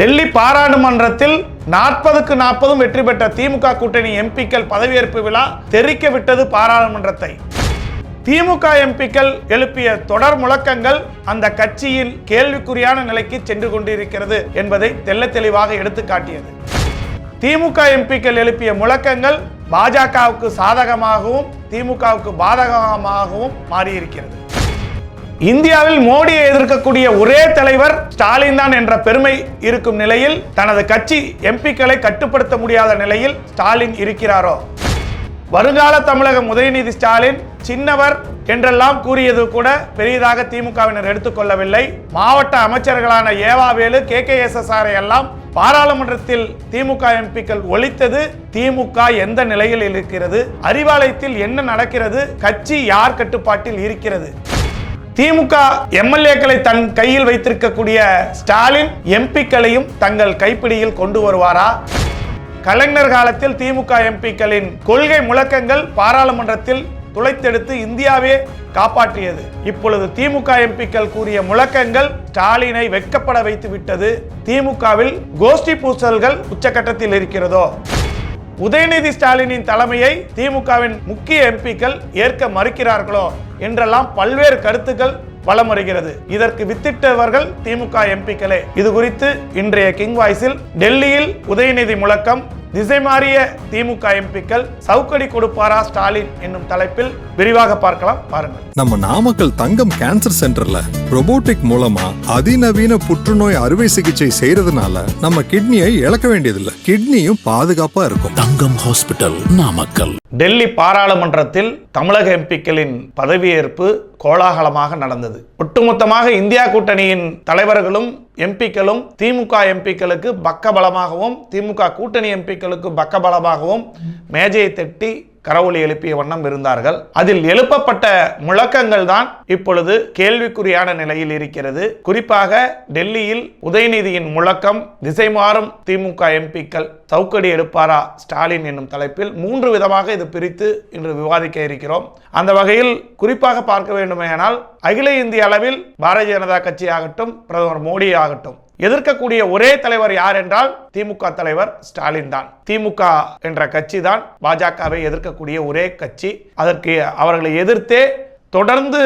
டெல்லி பாராளுமன்றத்தில் நாற்பதுக்கு நாற்பதும் வெற்றி பெற்ற திமுக கூட்டணி எம்பிக்கள் பதவியேற்பு விழா தெரிக்க விட்டது பாராளுமன்றத்தை. திமுக எம்பிக்கள் எழுப்பிய தொடர் முழக்கங்கள் அந்த கட்சியில் கேள்விக்குறியான நிலைக்கு சென்று கொண்டிருக்கிறது என்பதை தெள்ள தெளிவாக எடுத்து காட்டியது. திமுக எம்பிக்கள் எழுப்பிய முழக்கங்கள் பாஜகவுக்கு சாதகமாகவும் திமுகவுக்கு பாதகமாகவும் மாறியிருக்கிறது. இந்தியாவில் மோடியை எதிர்க்கக்கூடிய ஒரே தலைவர் ஸ்டாலின் தான் என்ற பெருமை இருக்கும் நிலையில் தனது கட்சி எம்பிக்களை கட்டுப்படுத்த முடியாத நிலையில் ஸ்டாலின் இருக்கிறாரோ? வருங்கால தமிழக உதயநிதி ஸ்டாலின் சின்னவர் என்றெல்லாம் கூறியது கூட பெரியதாக திமுகவினர் எடுத்துக்கொள்ளவில்லை. மாவட்ட அமைச்சர்களான E V Velu K K S S எல்லாம் பாராளுமன்றத்தில் திமுக எம்பிக்கள் ஒழித்தது. திமுக எந்த நிலையில் இருக்கிறது? அறிவாலயத்தில் என்ன நடக்கிறது? கட்சி யார் கட்டுப்பாட்டில் இருக்கிறது? திமுக எம்எல்ஏக்களை தன் கையில் வைத்திருக்கக்கூடிய ஸ்டாலின் எம்பிக்களையும் தங்கள் கைப்பிடியில் கொண்டு வருவாரா? கலைஞர் காலத்தில் திமுக எம்பிக்களின் கொள்கை முழக்கங்கள் பாராளுமன்றத்தில் துளைத்தெடுத்து இந்தியாவே காப்பாற்றியது. இப்பொழுது திமுக எம்பிக்கள் கூறிய முழக்கங்கள் ஸ்டாலினை வெட்கப்பட வைத்து விட்டது திமுகவில் கோஷ்டி பூசல்கள் உச்சகட்டத்தில் இருக்கிறதோ? உதயநிதி ஸ்டாலினின் தலைமையை திமுகவின் முக்கிய எம்பிக்கள் ஏற்க மறுக்கிறார்களோ என்றெல்லாம் பல்வேறு கருத்துக்கள் வலம் வருகிறது இதற்கு வித்திட்டவர்கள் திமுக எம்பிக்களே. இது குறித்து இன்றைய கிங் வாய்ஸில் டெல்லியில் உதயநிதி முழக்கம் திசை மாறிய திமுக எம்பிக்கள் சவுக்கடி கொடுப்பாரா ஸ்டாலின் என்னும் தலைப்பில் விரிவாக பார்க்கலாம். பாருங்கள். நம்ம நாமக்கல் தங்கம் கேன்சர் சென்டர்ல robotic மூலமா அதிநவீன புற்றுநோய் அறுவை சிகிச்சை செய்யறதுனால நம்ம கிட்னியை இழக்க வேண்டியதில்லை. கிட்னியும் பாதுகாப்பா இருக்கும். தங்கம் ஹாஸ்பிட்டல் நாமக்கல். டெல்லி பாராளுமன்றத்தில் தமிழக எம்பிக்களின் பதவியேற்பு கோலாகலமாக நடந்தது. ஒட்டுமொத்தமாக இந்தியா கூட்டணியின் தலைவர்களும் எம்பிக்களும் திமுக எம்பிக்களுக்கு பக்கபலமாகவும் திமுக கூட்டணி எம்பிக்களுக்கு பக்கபலமாகவும் மேஜையை தட்டி கரவொலி எழுப்பிய வண்ணம் இருந்தார்கள். அதில் எழுப்பப்பட்ட முழக்கங்கள் தான் இப்பொழுது கேள்விக்குறியான நிலையில் இருக்கிறது. குறிப்பாக டெல்லியில் உதயநிதியின் முழக்கம் திசை மாறும் திமுக எம்பிக்கள் சவுக்கடி எடுப்பாரா ஸ்டாலின் என்னும் தலைப்பில் மூன்று விதமாக இது பிரித்து இன்று விவாதிக்க இருக்கிறோம். அந்த வகையில் குறிப்பாக பார்க்க வேண்டுமேயானால் அகில இந்திய அளவில் பாரதிய ஜனதா கட்சி ஆகட்டும் பிரதமர் மோடி ஆகட்டும் எதிர்க்கக்கூடிய ஒரே தலைவர் யார் என்றால் திமுக தலைவர் ஸ்டாலின் தான். திமுக என்ற கட்சி தான் பாஜகவை எதிர்க்கக்கூடிய ஒரே கட்சி. அதற்கு அவர்களை எதிர்த்தே தொடர்ந்து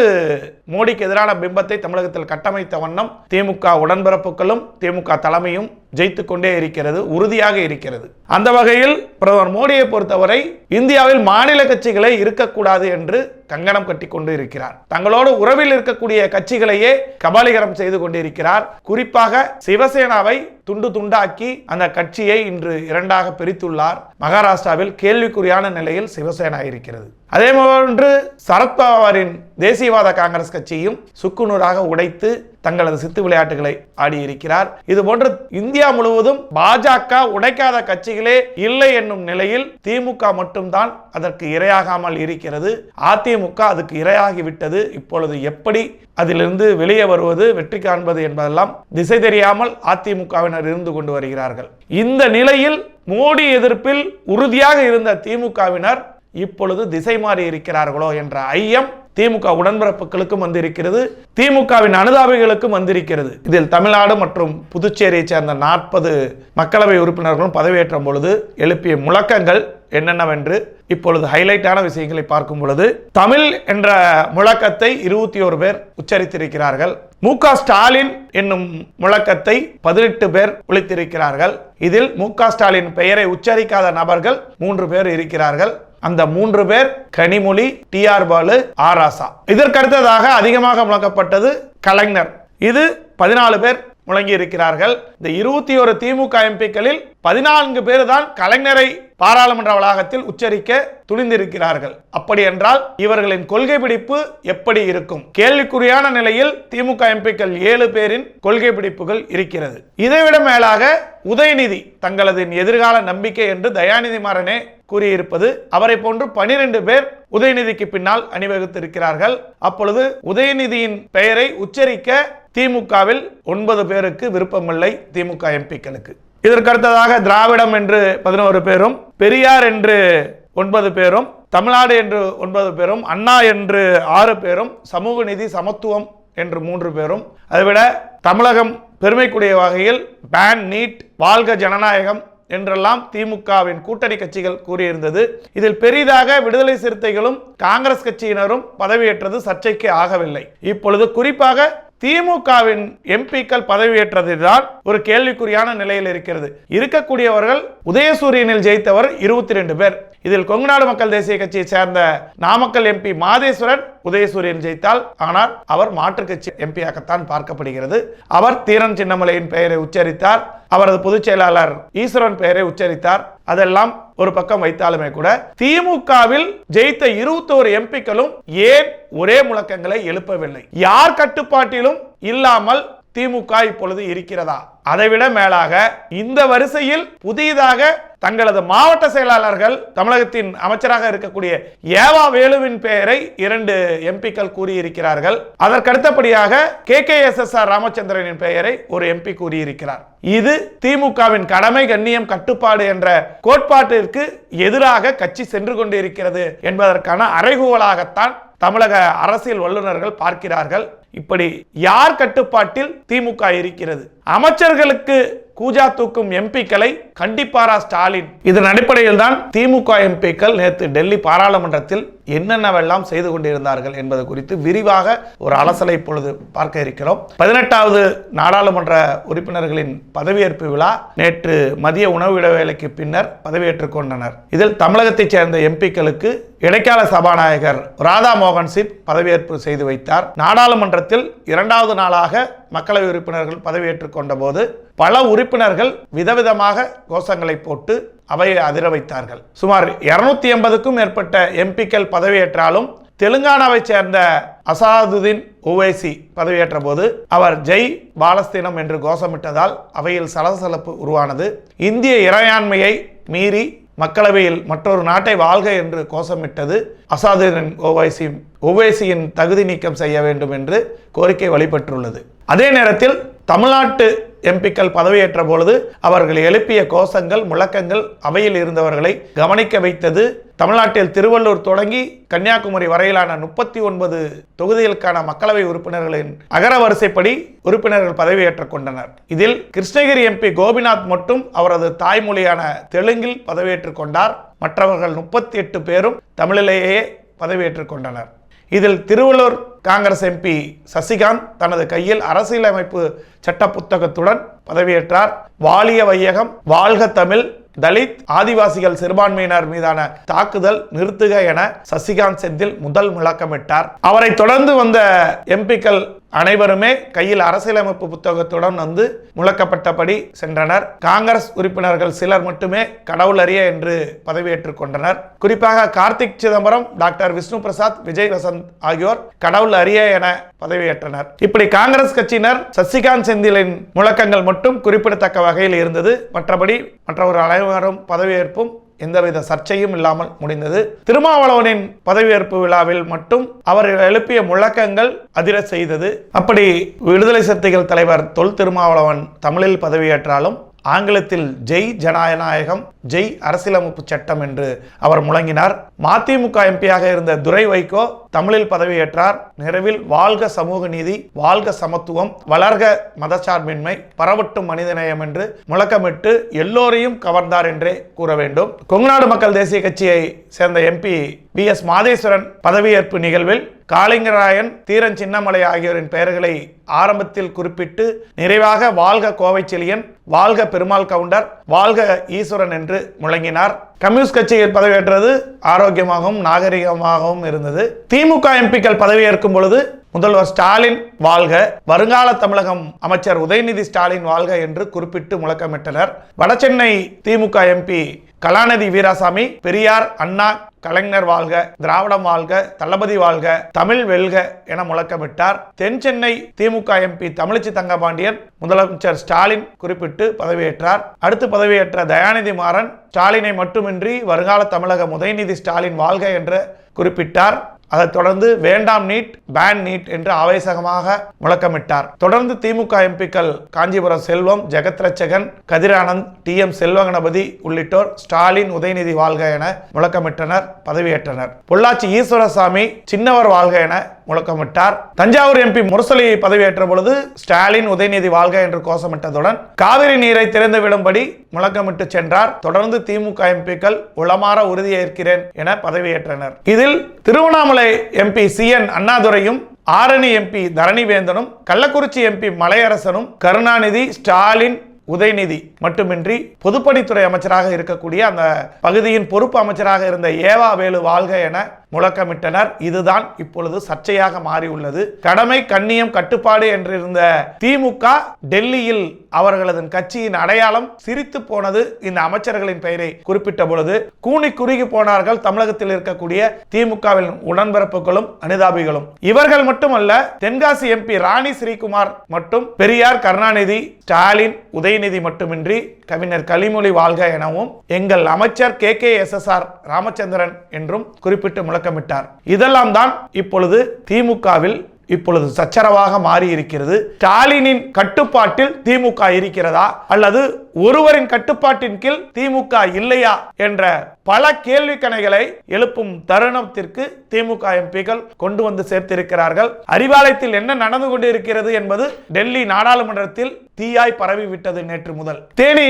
மோடிக்கு எதிரான பிம்பத்தை தமிழகத்தில் கட்டமைத்த வண்ணம் திமுக உடன்பிறப்புகளும் திமுக தலைமையும் ஜெயித்து கொண்டே இருக்கிறது உறுதியாக இருக்கிறது. அந்த வகையில் பிரதமர் மோடியை பொறுத்தவரை இந்தியாவில் மாநில கட்சிகளே இருக்கக்கூடாது என்று கங்கணம் கட்டி கொண்டு இருக்கிறார். தங்களோடு உறவில் இருக்கக்கூடிய கட்சிகளையே கபாலிகரம் செய்து கொண்டிருக்கிறார். குறிப்பாக சிவசேனாவை துண்டு துண்டாக்கி அந்த கட்சியை இன்று இரண்டாக பிரித்துள்ளார். மகாராஷ்டிராவில் கேள்விக்குறியான நிலையில் சிவசேனா இருக்கிறது. அதே போன்று சரத்பவாரின் தேசியவாத காங்கிரஸ் கட்சியும் சுக்குநூறாக உடைத்து தங்களது சித்து விளையாட்டுகளை ஆடியிருக்கிறார் இது போன்று இந்தியா முழுவதும் பாஜக உடைக்காத கட்சிகளே இல்லை என்னும் நிலையில் திமுக மட்டும்தான் அதற்கு இரையாகாமல் இருக்கிறது. அதிமுக அதுக்கு இரையாகிவிட்டது. இப்பொழுது எப்படி அதிலிருந்து வெளியே வருவது வெற்றி காண்பது என்பதெல்லாம் திசை தெரியாமல் அதிமுகவினர் இருந்து கொண்டு வருகிறார்கள். இந்த நிலையில் மோடி எதிர்ப்பில் உறுதியாக இருந்த திமுகவினர் இப்பொழுது திசை மாறி இருக்கிறார்களோ என்ற ஐயம் திமுக உடன்பிறப்புகளுக்கும் வந்திருக்கிறது. திமுகவின் அனுதாபிகளுக்கும் வந்திருக்கிறது. இதில் தமிழ்நாடு மற்றும் புதுச்சேரியை சேர்ந்த நாற்பது மக்களவை உறுப்பினர்களும் பதவியேற்றும் பொழுது எழுப்பிய முழக்கங்கள் என்னென்னவென்று இப்பொழுது ஹைலைட்டான விஷயங்களை பார்க்கும் பொழுது தமிழ் என்ற முழக்கத்தை இருபத்தி ஒரு பேர் உச்சரித்திருக்கிறார்கள். மு க ஸ்டாலின் என்னும் முழக்கத்தை பதினெட்டு பேர் ஒழித்திருக்கிறார்கள். இதில் மு க ஸ்டாலின் பெயரை உச்சரிக்காத நபர்கள் மூன்று பேர் இருக்கிறார்கள். அந்த மூன்று பேர் கனிமொழி டி ஆர் பாலு ஆராசா இதற்கடுத்ததாக அதிகமாக முழக்கப்பட்டது கலைஞர். இது பதினாலு பேர் முழங்கி இருக்கிறார்கள் இந்த இருபத்தி ஒரு திமுக எம்பிக்களில் பதினான்கு பேர் தான் கலைஞரை பாராளுமன்ற வளாகத்தில் உச்சரிக்க துணிந்திருக்கிறார்கள். அப்படி என்றால் இவர்களின் கொள்கை பிடிப்பு எப்படி இருக்கும்? கேள்விக்குறியான நிலையில் திமுக எம்பிக்கள் ஏழு பேரின் கொள்கை பிடிப்புகள் இருக்கிறது. இதைவிட மேலாக உதயநிதி தங்களது எதிர்கால நம்பிக்கை என்று தயாநிதி மாறனே கூறியிருப்பது அவரை போன்று பனிரெண்டு பேர் உதயநிதிக்கு பின்னால் அணிவகுத்திருக்கிறார்கள். அப்பொழுது உதயநிதியின் பெயரை உச்சரிக்க திமுகவில் ஒன்பது பேருக்கு விருப்பமில்லை திமுக எம்பிக்களுக்கு. இதற்கடுத்ததாக திராவிடம் என்று பதினோரு பேரும் பெரியார் என்று ஒன்பது பேரும் தமிழ்நாடு என்று ஒன்பது பேரும் அண்ணா என்று ஆறு பேரும் சமூக நீதி சமத்துவம் என்று மூன்று பேரும். அதைவிட தமிழகம் பெருமைக்குரிய வகையில் பேன் நீட் வாழ்க ஜனநாயகம் என்றெல்லாம் திமுகவின் கூட்டணி கட்சிகள் கூறியிருந்தது. இதில் பெரிதாக விடுதலை சிறுத்தைகளும் காங்கிரஸ் கட்சியினரும் பதவியேற்றது சர்ச்சைக்கு ஆகவில்லை. இப்பொழுது குறிப்பாக திமுகவின் எம்பிக்கள் பதவியேற்றதுதான் ஒரு கேள்விக்குறியான நிலையில் இருக்கிறது. இருக்கக்கூடியவர்கள் உதயசூரியனில் ஜெயித்தவர் இருபத்தி ரெண்டு பேர். இதில் கொங்குநாடு மக்கள் தேசிய கட்சியை சேர்ந்த நாமக்கல் எம்பி மாதேஸ்வரன் உதயசூரியன் ஜெயித்தால் ஆனால் அவர் மாற்றுக் கட்சி எம்பியாகத்தான் பார்க்கப்படுகிறது. அவர் தீரன் சின்னமலையின் பெயரை உச்சரித்தார். அவரது பொதுச் செயலாளர் ஈஸ்வரன் பெயரை உச்சரித்தார். அதெல்லாம் ஒரு பக்கம் வைத்தாலுமே கூட திமுகவில் ஜெயித்த இருபத்தோரு எம்பிக்களும் ஏன் ஒரே முழக்கங்களை எழுப்பவில்லை? யார் கட்டுப்பாட்டிலும் இல்லாமல் திமுக இப்பொழுது இருக்கிறதா? அதைவிட மேலாக இந்த வரிசையில் புதிதாக தங்களது மாவட்ட செயலாளர்கள் தமிழகத்தின் அமைச்சராக இருக்கக்கூடிய ஏவா வேலுவின் பெயரை இரண்டு எம்பிக்கள் கூறியிருக்கிறார்கள். அதற்கடுத்தபடியாக K K S S R ராமச்சந்திரனின் பெயரை ஒரு எம்பி கூறியிருக்கிறார். இது திமுகவின் கடமை கண்ணியம் கட்டுப்பாடு என்ற கோட்பாட்டிற்கு எதிராக கட்சி சென்று கொண்டிருக்கிறது என்பதற்கான அறைகூவலாகத்தான் தமிழக அரசியல் வல்லுநர்கள் பார்க்கிறார்கள். இப்படி யார் கட்டுப்பாட்டில் திமுக இருக்கிறது? அமைச்சர்களுக்கு கூஜா தூக்கும் எம்பிக்களை கண்டிப்பாரா ஸ்டாலின்? இதன் அடிப்படையில் தான் திமுக எம்பிக்கள் நேற்று டெல்லி பாராளுமன்றத்தில் என்னென்னவெல்லாம் செய்து கொண்டிருந்தார்கள் என்பது குறித்து விரிவாக ஒரு அலசலை இப்பொழுது பார்க்க இருக்கிறோம். பதினெட்டாவது நாடாளுமன்ற உறுப்பினர்களின் பதவியேற்பு விழா நேற்று மதிய உணவு இடைவேளைக்கு பின்னர் பதவியேற்றுக் கொண்டனர். இதில் தமிழகத்தைச் சேர்ந்த எம்பிக்களுக்கு இடைக்கால சபாநாயகர் ராதா மோகன் சிங் பதவியேற்பு செய்து வைத்தார். நாடாளுமன்றத்தில் இரண்டாவது நாளாக மக்களவை உறுப்பினர்கள் பதவியேற்றுக் கொண்ட போது பல உறுப்பினர்கள் விதவிதமாக கோஷங்களை போட்டு அவையை அதிர வைத்தார்கள். சுமார் இருநூத்தி எண்பதுக்கும் மேற்பட்ட எம்பிக்கள் பதவியேற்றாலும் தெலுங்கானாவை சேர்ந்த அசாதுதீன் ஓவைசி பதவியேற்ற போது அவர் ஜெய் பாலஸ்தீனம் என்று கோஷமிட்டதால் அவையில் சலசலப்பு உருவானது. இந்திய இறையாண்மையை மீறி மக்களவையில் மற்றொரு நாட்டை வாழ்க என்று கோஷமிட்டது அசாதுதீன் ஓவைசி ஓவைசியின் தகுதி நீக்கம் செய்ய வேண்டும் என்று கோரிக்கை வழிபட்டுள்ளது. அதே நேரத்தில் தமிழ்நாட்டு எம்பிக்கள் பதவியேற்ற பொழுது அவர்கள் எழுப்பிய கோஷங்கள் முழக்கங்கள் அவையில் இருந்தவர்களை கவனிக்க வைத்தது. தமிழ்நாட்டில் திருவள்ளூர் தொடங்கி கன்னியாகுமரி வரையிலான முப்பத்தி ஒன்பது தொகுதிகளுக்கான மக்களவை உறுப்பினர்களின் அகர வரிசைப்படி உறுப்பினர்கள் பதவியேற்றுக் கொண்டனர். இதில் கிருஷ்ணகிரி எம்பி கோபிநாத் மட்டும் அவரது தாய்மொழியான தெலுங்கில் பதவியேற்றுக் கொண்டார். மற்றவர்கள் முப்பத்தி எட்டு பேரும் தமிழிலேயே பதவியேற்றுக் கொண்டனர். இதில் திருவள்ளூர் காங்கிரஸ் எம்பி சசிகாந்த் தனது கையில் அரசியலமைப்பு சட்ட புத்தகத்துடன் பதவியேற்றார். வாலிய வையகம் வாழ்க தமிழ் தலித் ஆதிவாசிகள் சிறுபான்மையினர் மீதான தாக்குதல் நிறுத்துக என சசிகாந்த் செந்தில் முதல் முழக்கமிட்டார். அவரை தொடர்ந்து வந்த எம்பிக்கள் அனைவருமே கையில் அரசியலமைப்பு புத்தகத்துடன் வந்து முழக்கப்பட்டபடி சென்றனர். காங்கிரஸ் உறுப்பினர்கள் சிலர் மட்டுமே கடவுள் அறிய என்று பதவியேற்றுக் கொண்டனர். குறிப்பாக கார்த்திக் சிதம்பரம் டாக்டர் விஷ்ணு பிரசாத் விஜய் வசந்த் ஆகியோர் கடவுள் அறிய என பதவியேற்றனர். இப்படி காங்கிரஸ் கட்சியினர் சசிகாந்த் செந்திலின் முழக்கங்கள் மட்டும் குறிப்பிடத்தக்க வகையில் இருந்தது. மற்றபடி மற்றவர் அனைவரும் பதவியேற்பும் எந்தவித சர்ச்சையும் இல்லாமல் முடிந்தது. திருமாவளவனின் பதவியேற்பு விழாவில் மட்டும் அவர் எழுப்பிய முழக்கங்கள் அதிர செய்தது. அப்படி விடுதலை சிறுத்தைகள் தலைவர் தொல் திருமாவளவன் தமிழில் பதவியேற்றாலும் ஆங்கிலத்தில் ஜெய் ஜனநாயகம் ஜெய் அரசியலமைப்பு சட்டம் என்று அவர் முழங்கினார். மதிமுக எம்பியாக இருந்த துரை வைகோ தமிழில் பதவியேற்றார். நிறைவில் வாழ்க சமூக நீதி வாழ்க சமத்துவம் வளர்க மதச்சார்பின்மை பரவட்டும் மனிதநேயம் என்று முழக்கமிட்டு எல்லோரையும் கவர்ந்தார் என்றே கூற வேண்டும். கொங்குநாடு மக்கள் தேசிய கட்சியை சேர்ந்த எம்பி பி எஸ் மாதேஸ்வரன் பதவியேற்பு நிகழ்வில் காளிங்கராயன் தீரன் சின்னமலை ஆகியோரின் பெயர்களை ஆரம்பத்தில் குறிப்பிட்டு நிறைவாக வாழ்க கோவை செழியன் வாழ்க பெருமாள் கவுண்டர் வாழ்க ஈஸ்வரன் என்று முழங்கினார். கம்யூனிஸ்ட் கட்சியில் பதவியேற்றது ஆரோக்கியமாகவும் நாகரிகமாகவும் இருந்தது. திமுக எம்பிக்கள் பதவியேற்கும் பொழுது முதல்வர் ஸ்டாலின் வாழ்க வருங்கால தமிழகம் அமைச்சர் உதயநிதி ஸ்டாலின் வாழ்க என்று குறிப்பிட்டு முழக்கமிட்டனர். வடசென்னை திமுக எம்பி கலாநிதி வீராசாமி பெரியார் அண்ணா கலைஞர் வாழ்க திராவிடம் வாழ்க தளபதி வாழ்க தமிழ் வெல்க என முழக்கமிட்டார். தென் சென்னை திமுக எம்பி தமிழிச்சி தங்கபாண்டியன் முதலமைச்சர் ஸ்டாலின் குறிப்பிட்டு பதவியேற்றார். அடுத்து பதவியேற்ற தயாநிதி மாறன் ஸ்டாலினை மட்டுமின்றி வருங்கால தமிழக உதயநிதி ஸ்டாலின் வாழ்க என்று குறிப்பிட்டார். அதைத் தொடர்ந்து வேண்டாம் நீட் பேன் நீட் என்று ஆவேசகமாக முழக்கமிட்டார். தொடர்ந்து திமுக எம்பிக்கள் காஞ்சிபுரம் செல்வம் ஜெகத்ரட்சகன் கதிரானந்த் டி எம் செல்வகணபதி உள்ளிட்டோர் ஸ்டாலின் உதயநிதி வாழ்க என முழக்கமிட்டனர் பதவியேற்றனர். பொள்ளாச்சி ஈஸ்வரசாமி சின்னவர் வாழ்க என முழக்கமிட்டார். தஞ்சாவூர் எம்பி முரசொலி பதவியேற்ற பொழுது ஸ்டாலின் உதயநிதி வாழ்க என்று கோஷமிட்டதுடன் காவிரி நீரை திறந்து விடும்படி முழக்கமிட்டு சென்றார். தொடர்ந்து திமுக எம்பிக்கள் உளமாற உறுதியேற்கிறேன் என பதவியேற்றனர். இதில் திருவண்ணாமலை எம்பி சி என் அண்ணாதுரையும் ஆரணி எம்பி தரணிவேந்தனும் கள்ளக்குறிச்சி எம்பி மலையரசனும் கருணாநிதி ஸ்டாலின் உதயநிதி மட்டுமின்றி பொதுப்பணித்துறை அமைச்சராக இருக்கக்கூடிய அந்த பகுதியின் பொறுப்பு அமைச்சராக இருந்த ஏவா வேலு வாழ்க என முழக்கமிட்டனர். இதுதான் இப்பொழுது சர்ச்சையாக மாறியுள்ளது. கடமை கண்ணியம் கட்டுப்பாடு என்றிருந்த திமுக டெல்லியில் அவர்களது கட்சியின் அடையாளம் சிரித்து போனது இந்த அமைச்சர்களின் பெயரை குறிப்பிட்ட பொழுது. கூனி குறுகி போனார்கள் தமிழகத்தில் இருக்கக்கூடிய திமுகவின் உடன்பிறப்புகளும் அனுதாபிகளும். இவர்கள் மட்டுமல்ல தென்காசி எம்பி ராணி ஸ்ரீகுமார் மட்டும் பெரியார் கருணாநிதி ஸ்டாலின் உதயநிதி மட்டுமின்றி கவிஞர் கலிமொழி வாழ்க எனவும் எங்கள் அமைச்சர் K K S S R Ramachandran என்றும் குறிப்பிட்டு முழக்கமிட்டார் இதெல்லாம் தான் இப்பொழுது திமுகவில் இப்பொழுது சச்சரவாக மாறி இருக்கிறது ஸ்டாலினின் கட்டுப்பாட்டில் திமுக இருக்கிறதா அல்லது ஒருவரின் கட்டுப்பாட்டின் கீழ் திமுக இல்லையா என்ற பல கேள்வி கணைகளை எழுப்பும் தருணத்திற்கு திமுக எம்பிகள் கொண்டு வந்து சேர்த்திருக்கிறார்கள். அறிவாலயத்தில் என்ன நடந்து கொண்டிருக்கிறது என்பது டெல்லி நாடாளுமன்றத்தில் தீயாய் பரவிவிட்டது நேற்று முதல். தேனி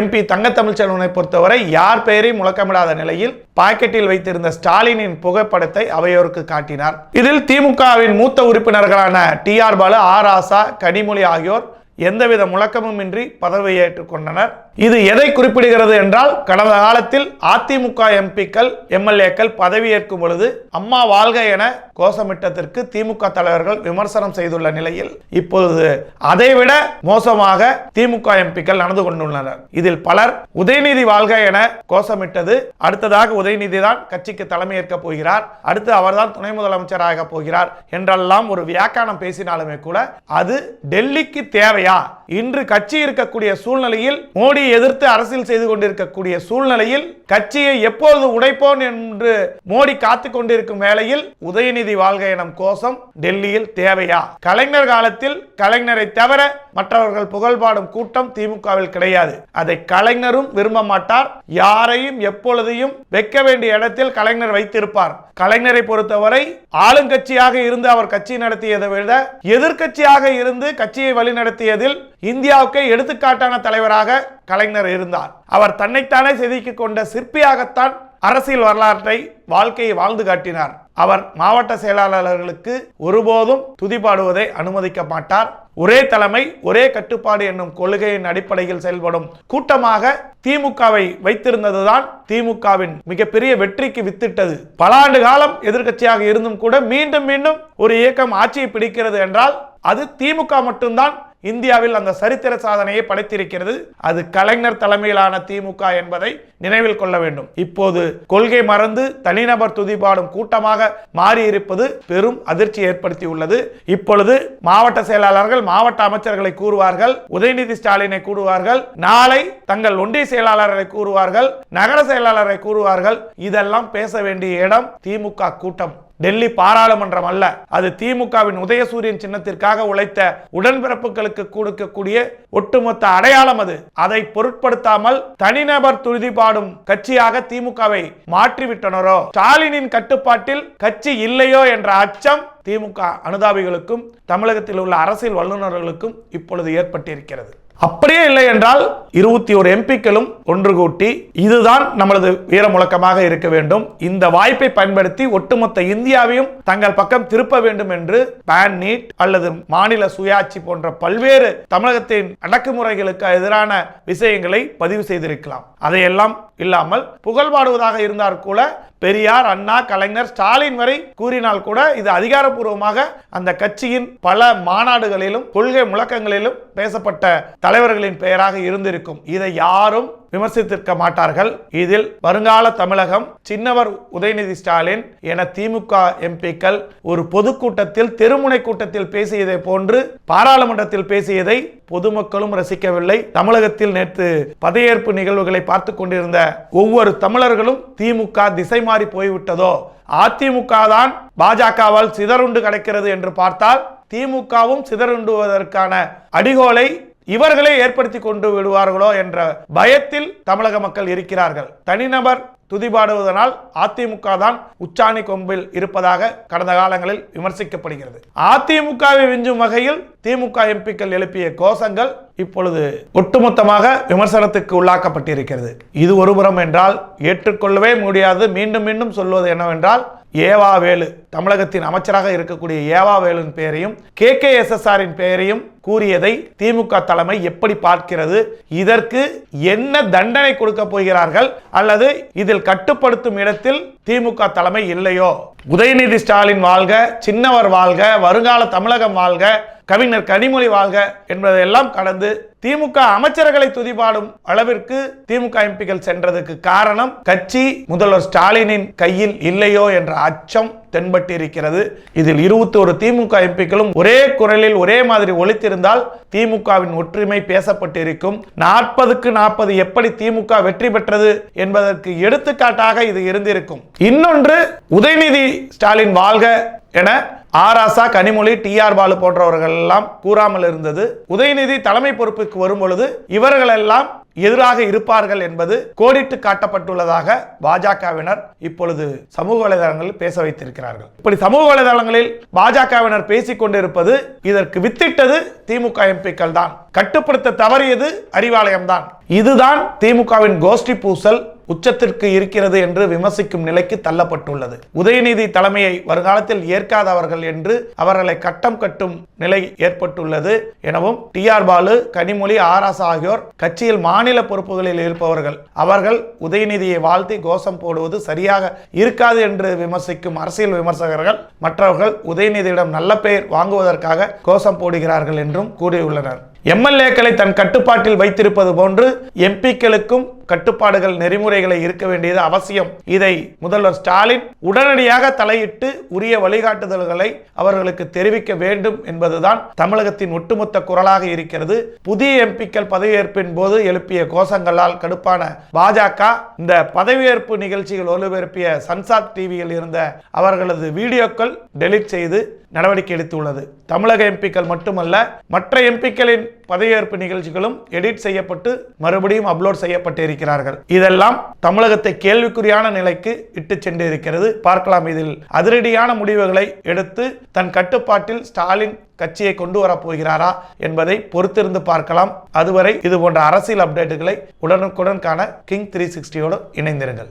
எம்பி தங்கத்தமிழ்ச்செல்வனை பொறுத்தவரை யார் பெயரையும் முழக்கமிடாத நிலையில் பாக்கெட்டில் வைத்திருந்த ஸ்டாலினின் புகைப்படத்தை அவையோருக்கு காட்டினார். இதில் திமுகவின் மூத்த உறுப்பினர்களான டி ஆர் பாலு ஆர் ஆசா கனிமொழி ஆகியோர் எந்தவித முழக்கமும் இன்றி பதவியேற்றுக் கொண்டனர் இது எதை குறிப்பிடுகிறது என்றால் கடந்த காலத்தில் அதிமுக எம்பிக்கள் எம்எல்ஏக்கள் பதவியேற்கும் பொழுது அம்மா வாழ்க என கோஷமிட்டதற்கு திமுக தலைவர்கள் விமர்சனம் செய்துள்ள நிலையில் இப்பொழுது அதைவிட மோசமாக திமுக எம்பிக்கள் நடந்து கொண்டுள்ளனர். இதில் பலர் உதயநிதி வாழ்க என கோஷமிட்டது. அடுத்ததாக உதயநிதி தான் கட்சிக்கு தலைமையேற்க போகிறார். அடுத்து அவர்தான் துணை முதலமைச்சராக போகிறார் என்றெல்லாம் ஒரு வியாக்கானம் பேசினாலுமே கூட அது டெல்லிக்கு தேவையா இல்லையா? இன்று கட்சி இருக்கக்கூடிய சூழ்நிலையில் மோடி எதிர்த்து அரசியல் செய்து கொண்டிருக்கக்கூடிய சூழ்நிலையில் கட்சியை எப்பொழுது உடைப்போன் என்று மோடி காத்து கொண்டிருக்கும் வேளையில் உதயநிதி வாழ்க எனும் கோஷம் டெல்லியில் தேவையா? கலைஞர் காலத்தில் கலைஞரை தவிர மற்றவர்கள் புகழ்பாடும் கூட்டம் திமுகவில் கிடையாது. அதை கலைஞரும் விரும்ப மாட்டார். யாரையும் எப்பொழுதையும் வைக்க வேண்டிய இடத்தில் கலைஞர் வைத்திருப்பார். கலைஞரை பொறுத்தவரை ஆளுங்கட்சியாக இருந்து அவர் கட்சி நடத்தியதை விட எதிர்கட்சியாக இருந்து கட்சியை வழிநடத்தியதில் இந்தியாவுக்கு எடுத்துக்காட்டான தலைவராக கலைஞர் இருந்தார். அவர் தன்னைத்தானே செதுக்கிக் கொண்ட சிற்பியாகத்தான் அரசியல் வரலாற்றை வாழ்க்கையை வாழ்ந்து காட்டினார். அவர் மாவட்ட செயலாளர்களுக்கு ஒருபோதும் துதிபாடுவதை அனுமதிக்க மாட்டார். ஒரே தலைமை ஒரே கட்டுப்பாடு என்னும் கொள்கையின் அடிப்படையில் செயல்படும் கூட்டமாக திமுகவை வைத்திருந்ததுதான் திமுகவின் மிகப்பெரிய வெற்றிக்கு வித்திட்டது. பல ஆண்டு காலம் எதிர்கட்சியாக இருந்தும் கூட மீண்டும் மீண்டும் ஒரு இயக்கம் ஆட்சியை பிடிக்கிறது என்றால் அது திமுக மட்டும்தான் இந்தியாவில் அந்த சரித்திர சாதனையை படைத்திருக்கிறது. அது கலைஞர் தலைமையிலான திமுக என்பதை நினைவில் கொள்ள வேண்டும். இப்போது கொள்கை மறந்து தனிநபர் துதிபாடும் கூட்டமாக மாறியிருப்பது பெரும் அதிர்ச்சி ஏற்படுத்தியுள்ளது. இப்பொழுது மாவட்ட செயலாளர்கள் மாவட்ட அமைச்சர்களை கூறுவார்கள் உதயநிதி ஸ்டாலினை கூறுவார்கள் நாளை தங்கள் ஒன்றிய செயலாளர்களை கூறுவார்கள் நகர செயலாளரை கூறுவார்கள். இதெல்லாம் பேச வேண்டிய இடம் திமுக கூட்டம். டெல்லி பாராளுமன்றம் அல்ல. அது திமுகவின் உதயசூரியன் சின்னத்திற்காக உழைத்த உடன்பிறப்புகளுக்கு கொடுக்கக்கூடிய ஒட்டுமொத்த அடையாளம் அது. அதை பொருட்படுத்தாமல் தனிநபர் துதிபாடும் கட்சியாக திமுகவை மாற்றிவிட்டனரோ? ஸ்டாலினின் கட்டுப்பாட்டில் கட்சி இல்லையோ என்ற அச்சம் திமுக அனுதாபிகளுக்கும் தமிழகத்தில் உள்ள அரசியல் வல்லுநர்களுக்கும் இப்பொழுது ஏற்பட்டிருக்கிறது. அப்படியே இல்லை என்றால் இருபத்தி ஒரு எம்பிக்களும் ஒன்று கூட்டி இதுதான் நமது வீர முழக்கமாக இருக்க வேண்டும். இந்த வாய்ப்பை பயன்படுத்தி ஒட்டுமொத்த இந்தியாவையும் தங்கள் பக்கம் திருப்ப வேண்டும் என்று பேன் நீட் அல்லது மாநில சுயாட்சி போன்ற பல்வேறு தமிழகத்தின் அடக்குமுறைகளுக்கு எதிரான விஷயங்களை பதிவு செய்திருக்கலாம். அதையெல்லாம் இல்லாமல் புகழ்பாடுவதாக இருந்தால் கூட பெரியார் அண்ணா கலைஞர் ஸ்டாலின் வரை கூறினால் கூட இது அதிகாரப்பூர்வமாக அந்த கட்சியின் பல மாநாடுகளிலும் கொள்கை முழக்கங்களிலும் பேசப்பட்ட தலைவர்களின் பெயராக இருந்திருக்கும். இதை யாரும் விமர்சித்திருக்க மாட்டார்கள் இதில் வருங்கால தமிழகம் சின்னவர் உதயநிதி ஸ்டாலின் என திமுக எம்பிக்கள் ஒரு பொதுக்கூட்டத்தில் தெருமுனை கூட்டத்தில் பேசியதை போன்று பாராளுமன்றத்தில் பேசியதை பொதுமக்களும் ரசிக்கவில்லை. தமிழகத்தில் நேற்று பதவியேற்பு நிகழ்வுகளை பார்த்து கொண்டிருந்த ஒவ்வொரு தமிழர்களும் திமுக திசை மாறி போய்விட்டதோ? அதிமுக தான் பாஜகவால் சிதறுண்டு கிடக்கிறது என்று பார்த்தால் திமுகவும் சிதறுண்டுவதற்கான அடிகோலை இவர்களே ஏற்படுத்தி கொண்டு விடுவார்களோ என்ற பயத்தில் தமிழக மக்கள் இருக்கிறார்கள். தனிநபர் துதிபாடுவதனால் அதிமுக தான் உச்சாணி கொம்பில் இருப்பதாக கடந்த காலங்களில் விமர்சிக்கப்படுகிறது. அதிமுகவை விஞ்சும் வகையில் திமுக எம்பிக்கள் எழுப்பிய கோஷங்கள் இப்பொழுது ஒட்டுமொத்தமாக விமர்சனத்துக்கு உள்ளாக்கப்பட்டிருக்கிறது. இது ஒருபுறம் என்றால் ஏற்றுக்கொள்ளவே முடியாது மீண்டும் மீண்டும் சொல்வது என்னவென்றால் ஏவாவேலு தமிழகத்தின் அமைச்சராக இருக்கக்கூடிய ஏவாவேலுன் பெயரையும் கே கே எஸ் எஸ் ஆரின் பெயரையும் கூறியதை திமுக தலைமை எப்படி பார்க்கிறது? இதற்கு என்ன தண்டனை கொடுக்க போகிறார்கள்? அல்லது இதில் கட்டுப்படுத்தும் இடத்தில் திமுக தலைமை இல்லையோ? உதயநிதி ஸ்டாலின் வாழ்க சின்னவர் வாழ்க வருங்கால தமிழகம் வாழ்க கவிஞர் கனிமொழி வாழ்க என்பதையெல்லாம் கடந்து திமுக அமைச்சர்களை துதிபாடும் அளவிற்கு திமுக எம்பிக்கள் சென்றதுக்கு காரணம் கட்சி முதல்வர் ஸ்டாலினின் கையில் இல்லையோ என்ற அச்சம் தென்பட்டிருக்கிறது. இதில் இருபத்தி ஒரு திமுக எம்பிக்களும் ஒரே குரலில் ஒரே மாதிரி ஒழித்திருந்தால் திமுகவின் ஒற்றுமை பேசப்பட்டிருக்கும். நாற்பதுக்கு நாற்பது எப்படி திமுக வெற்றி பெற்றது என்பதற்கு எடுத்துக்காட்டாக இது இருந்திருக்கும். இன்னொன்று உதயநிதி ஸ்டாலின் வாழ்க என ஆராசா கனிமொழி டி ஆர் பாலு போன்றவர்கள் எல்லாம் கூறாமல் இருந்தது உதயநிதி தலைமை பொறுப்புக்கு வரும் பொழுது இவர்களெல்லாம் எதிராக இருப்பார்கள் என்பது கோடிட்டு காட்டப்பட்டுள்ளதாக பாஜகவினர் இப்பொழுது சமூக வலைதளங்களில் பேச வைத்திருக்கிறார்கள். இப்படி சமூக வலைதளங்களில் பாஜகவினர் பேசிக் கொண்டிருப்பது இதற்கு வித்திட்டது திமுக எம்பிக்கள் தான். கட்டுப்படுத்த தவறியது அறிவாலயம்தான் இதுதான் திமுகவின் கோஷ்டி பூசல் உச்சத்திற்கு இருக்கிறது என்று விமர்சிக்கும் நிலைக்கு தள்ளப்பட்டுள்ளது. உதயநிதி தலைமையை வருங்காலத்தில் ஏற்காதவர்கள் என்று அவர்களை கட்டம் கட்டும் நிலை ஏற்பட்டுள்ளது எனவும் டி ஆர் பாலு கனிமொழி ஆராசா ஆகியோர் கட்சியில் மா மாநில பொறுப்புகளில் இருப்பவர்கள். அவர்கள் உதயநிதியை வாழ்த்தி கோஷம் போடுவது சரியாக இருக்காது என்று விமர்சிக்கும் அரசியல் விமர்சகர்கள் மற்றவர்கள் உதயநிதியிடம் நல்ல பெயர் வாங்குவதற்காக கோஷம் போடுகிறார்கள் என்றும் கூறியுள்ளனர். எம்எல்ஏக்களை தன் கட்டுப்பாட்டில் வைத்திருப்பது போன்று எம்பிக்களுக்கும் கட்டுப்பாடுகள் நெறிமுறைகளை இருக்க வேண்டியது அவசியம். இதை முதல்வர் ஸ்டாலின் உடனடியாக தலையிட்டு உரிய வழிகாட்டுதல்களை அவர்களுக்கு தெரிவிக்க வேண்டும் என்பதுதான் தமிழகத்தின் ஒட்டுமொத்த குரலாக இருக்கிறது. புதிய எம்பிக்கள் பதவியேற்பின் போது எழுப்பிய கோஷங்களால் கடுப்பான பாஜக இந்த பதவியேற்பு நிகழ்ச்சிகள் ஒலிபரப்பிய சன்சாத் டிவியில் இருந்த அவர்களது வீடியோக்கள் டெலீட் செய்து நடவடிக்கை எடுத்துள்ளது. தமிழக எம்பிக்கள் மட்டுமல்ல மற்ற எம்பிக்களின் பதவியேற்பு நிகழ்ச்சிகளும் எடிட் செய்யப்பட்டு மறுபடியும் அப்லோட் செய்யப்பட்டு இருக்கிறார்கள் இதெல்லாம் தமிழகத்தை கேள்விக்குறியான நிலைக்கு இட்டு சென்று இருக்கிறது பார்க்கலாம் இதில். அதிரடியான முடிவுகளை எடுத்து தன் கட்டுப்பாட்டில் ஸ்டாலின் கட்சியை கொண்டு வரப் போகிறாரா என்பதை பொறுத்திருந்து பார்க்கலாம். அதுவரை இது போன்ற அரசியல் அப்டேட்டுகளை உடனுக்குடன் காண கிங் த்ரீ சிக்ஸ்டியோடு இணைந்திருங்கள்.